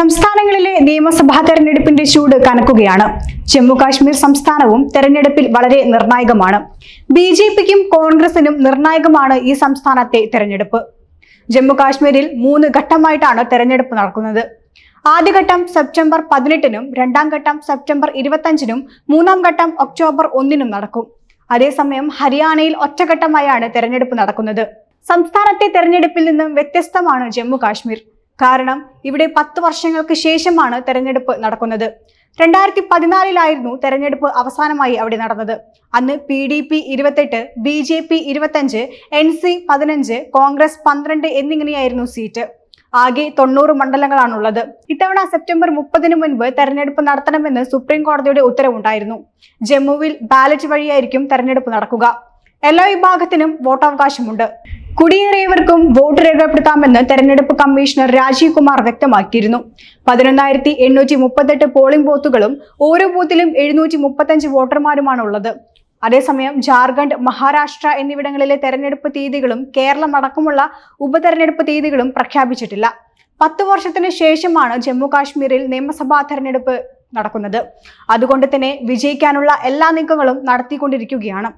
സംസ്ഥാനങ്ങളിലെ നിയമസഭാ തെരഞ്ഞെടുപ്പിന്റെ ചൂട് കനക്കുകയാണ്. ജമ്മുകാശ്മീർ സംസ്ഥാനവും തെരഞ്ഞെടുപ്പിൽ വളരെ നിർണായകമാണ്. ബി ജെ പിക്കും കോൺഗ്രസിനും നിർണായകമാണ് ഈ സംസ്ഥാനത്തെ തെരഞ്ഞെടുപ്പ്. ജമ്മുകാശ്മീരിൽ മൂന്ന് ഘട്ടമായിട്ടാണ് തെരഞ്ഞെടുപ്പ് നടക്കുന്നത്. ആദ്യഘട്ടം സെപ്റ്റംബർ പതിനെട്ടിനും രണ്ടാം ഘട്ടം സെപ്റ്റംബർ ഇരുപത്തഞ്ചിനും മൂന്നാം ഘട്ടം ഒക്ടോബർ ഒന്നിനും നടക്കും. അതേസമയം ഹരിയാനയിൽ ഒറ്റഘട്ടമായാണ് തെരഞ്ഞെടുപ്പ് നടക്കുന്നത്. സംസ്ഥാനത്തെ തെരഞ്ഞെടുപ്പിൽ നിന്നും വ്യത്യസ്തമാണ് ജമ്മു കാശ്മീർ കാരണം ഇവിടെ പത്ത് വർഷങ്ങൾക്ക് ശേഷമാണ് തെരഞ്ഞെടുപ്പ് നടക്കുന്നത്. രണ്ടായിരത്തി പതിനാലിലായിരുന്നു തെരഞ്ഞെടുപ്പ് അവസാനമായി അവിടെ നടന്നത്. അന്ന് പി ഡി പി ഇരുപത്തെട്ട് ബി ജെ പി ഇരുപത്തഞ്ച് എൻ സി പതിനഞ്ച് കോൺഗ്രസ് പന്ത്രണ്ട് എന്നിങ്ങനെയായിരുന്നു സീറ്റ്. ആകെ തൊണ്ണൂറ് മണ്ഡലങ്ങളാണുള്ളത്. ഇത്തവണ സെപ്റ്റംബർ മുപ്പതിനു മുൻപ് തെരഞ്ഞെടുപ്പ് നടത്തണമെന്ന് സുപ്രീം കോടതിയുടെ ഉത്തരവുണ്ടായിരുന്നു. ജമ്മുവിൽ ബാലറ്റ് വഴിയായിരിക്കും തെരഞ്ഞെടുപ്പ് നടക്കുക. എല്ലാ വിഭാഗത്തിനും വോട്ടവകാശമുണ്ട്. കുടിയേറിയവർക്കും വോട്ട് രേഖപ്പെടുത്താമെന്ന് തെരഞ്ഞെടുപ്പ് കമ്മീഷണർ രാജീവ് കുമാർ വ്യക്തമാക്കിയിരുന്നു. പതിനൊന്നായിരത്തി എണ്ണൂറ്റി മുപ്പത്തെട്ട് പോളിംഗ് ബൂത്തുകളും ഓരോ ബൂത്തിലും എഴുന്നൂറ്റി മുപ്പത്തഞ്ച് വോട്ടർമാരുമാണ് ഉള്ളത്. അതേസമയം ജാർഖണ്ഡ് മഹാരാഷ്ട്ര എന്നിവിടങ്ങളിലെ തെരഞ്ഞെടുപ്പ് തീയതികളും കേരളം അടക്കമുള്ള ഉപതെരഞ്ഞെടുപ്പ് തീയതികളും പ്രഖ്യാപിച്ചിട്ടില്ല. പത്ത് വർഷത്തിന് ശേഷമാണ് ജമ്മു കാശ്മീരിൽ നിയമസഭാ തെരഞ്ഞെടുപ്പ് നടക്കുന്നത്. അതുകൊണ്ട് തന്നെ വിജയിക്കാനുള്ള എല്ലാ നീക്കങ്ങളും നടത്തിക്കൊണ്ടിരിക്കുകയാണ്.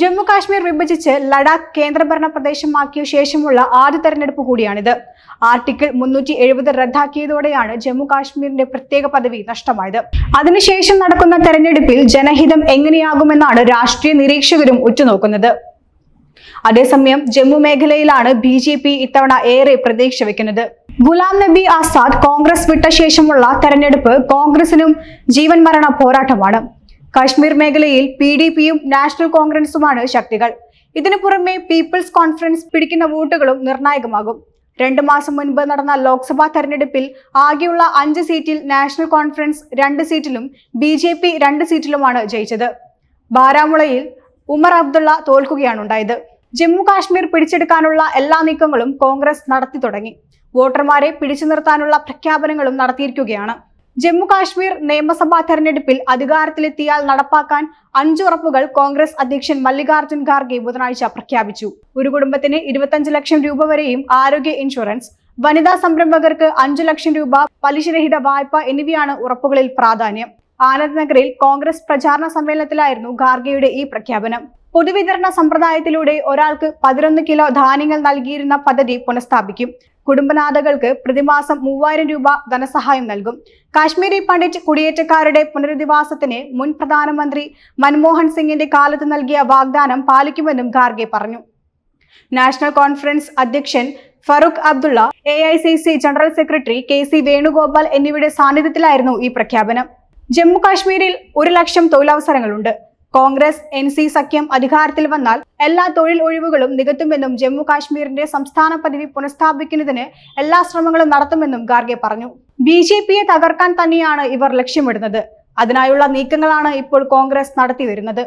ജമ്മു കാശ്മീർ വിഭജിച്ച് ലഡാക്ക് കേന്ദ്രഭരണ പ്രദേശമാക്കിയ ശേഷമുള്ള ആദ്യ തെരഞ്ഞെടുപ്പ് കൂടിയാണിത്. ആർട്ടിക്കിൾ മുന്നൂറ്റി എഴുപത് റദ്ദാക്കിയതോടെയാണ് ജമ്മു കാശ്മീരിന്റെ പ്രത്യേക പദവി നഷ്ടമായത്. അതിനുശേഷം നടക്കുന്ന തെരഞ്ഞെടുപ്പിൽ ജനഹിതം എങ്ങനെയാകുമെന്നാണ് രാഷ്ട്രീയ നിരീക്ഷകരും ഉറ്റുനോക്കുന്നത്. അതേസമയം ജമ്മു മേഖലയിലാണ് ബി ജെ പി ഇത്തവണ ഏറെ പ്രതീക്ഷ വെക്കുന്നത്. ഗുലാം നബി ആസാദ് കോൺഗ്രസ് വിട്ട ശേഷമുള്ള തെരഞ്ഞെടുപ്പ് കോൺഗ്രസിനും ജീവൻ മരണ പോരാട്ടമാണ്. കാശ്മീർ മേഖലയിൽ പി ഡി പിയും നാഷണൽ കോൺഗ്രസുമാണ് ശക്തികൾ. ഇതിനു പുറമെ പീപ്പിൾസ് കോൺഫറൻസ് പിടിക്കുന്ന വോട്ടുകളും നിർണായകമാകും. രണ്ടു മാസം മുൻപ് നടന്ന ലോക്സഭാ തെരഞ്ഞെടുപ്പിൽ ആകെയുള്ള അഞ്ച് സീറ്റിൽ നാഷണൽ കോൺഫറൻസ് രണ്ട് സീറ്റിലും ബി ജെ പി രണ്ട് സീറ്റിലുമാണ് ജയിച്ചത്. ബാരാമുളയിൽ ഉമർ അബ്ദുള്ള തോൽക്കുകയാണുണ്ടായത്. ജമ്മു കാശ്മീർ പിടിച്ചെടുക്കാനുള്ള എല്ലാ നീക്കങ്ങളും കോൺഗ്രസ് നടത്തി തുടങ്ങി. വോട്ടർമാരെ പിടിച്ചു നിർത്താനുള്ള പ്രഖ്യാപനങ്ങളും നടത്തിയിരിക്കുകയാണ്. ജമ്മു കാശ്മീർ നിയമസഭാ തെരഞ്ഞെടുപ്പിൽ അധികാരത്തിലെത്തിയാൽ നടപ്പാക്കാൻ അഞ്ചുറപ്പുകൾ കോൺഗ്രസ് അധ്യക്ഷൻ മല്ലികാർജുൻ ഖാർഗെ ബുധനാഴ്ച പ്രഖ്യാപിച്ചു. ഒരു കുടുംബത്തിന് ഇരുപത്തഞ്ച് ലക്ഷം രൂപ വരെയും ആരോഗ്യ ഇൻഷുറൻസ് വനിതാ സംരംഭകർക്ക് അഞ്ചു ലക്ഷം രൂപ പലിശരഹിത വായ്പ എന്നിവയാണ് ഉറപ്പുകളിൽ പ്രാധാന്യം. ആനന്ദ് നഗറിൽ കോൺഗ്രസ് പ്രചാരണ സമ്മേളനത്തിലായിരുന്നു ഖാർഗെയുടെ ഈ പ്രഖ്യാപനം. പൊതുവിതരണ സമ്പ്രദായത്തിലൂടെ ഒരാൾക്ക് പതിനൊന്ന് കിലോ ധാന്യങ്ങൾ നൽകിയിരുന്ന പദ്ധതി പുനഃസ്ഥാപിക്കും. കുടുംബനാഥകൾക്ക് പ്രതിമാസം മൂവായിരം രൂപ ധനസഹായം നൽകും. കാശ്മീരി പണ്ഡിറ്റ് കുടിയേറ്റക്കാരുടെ പുനരധിവാസത്തിന് മുൻ പ്രധാനമന്ത്രി മൻമോഹൻ സിംഗിന്റെ കാലത്ത് നൽകിയ വാഗ്ദാനം പാലിക്കുമെന്നും ഖാർഗെ പറഞ്ഞു. നാഷണൽ കോൺഫറൻസ് അധ്യക്ഷൻ Farooq Abdullah A general secretary K C Venugopal എന്നിവരുടെ സാന്നിധ്യത്തിലായിരുന്നു ഈ പ്രഖ്യാപനം. ജമ്മു കാശ്മീരിൽ ഒരു ലക്ഷം തൊഴിലവസരങ്ങളുണ്ട്. കോൺഗ്രസ് എൻ സി സഖ്യം അധികാരത്തിൽ വന്നാൽ എല്ലാ തൊഴിൽ ഒഴിവുകളും നികത്തുമെന്നും ജമ്മു കാശ്മീരിന്റെ സംസ്ഥാന പദവി പുനഃസ്ഥാപിക്കുന്നതിന് എല്ലാ ശ്രമങ്ങളും നടത്തുമെന്നും ഗാർഗെ പറഞ്ഞു. ബി ജെ പിയെ തകർക്കാൻ തന്നെയാണ് ഇവർ ലക്ഷ്യമിടുന്നത്. അതിനായുള്ള നീക്കങ്ങളാണ് ഇപ്പോൾ കോൺഗ്രസ് നടത്തിവരുന്നത്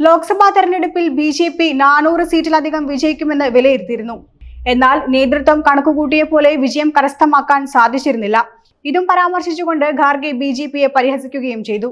ലോക്സഭാ തെരഞ്ഞെടുപ്പിൽ ബി ജെ പി നാനൂറ് സീറ്റിലധികം വിജയിക്കുമെന്ന് വിലയിരുത്തിയിരുന്നു. എന്നാൽ നേതൃത്വം കണക്കുകൂട്ടിയ പോലെ വിജയം കരസ്ഥമാക്കാൻ സാധിച്ചിരുന്നില്ല. ഇതും പരാമർശിച്ചുകൊണ്ട് ഖാർഗെ ബി ജെ പിയെ പരിഹസിക്കുകയും ചെയ്തു.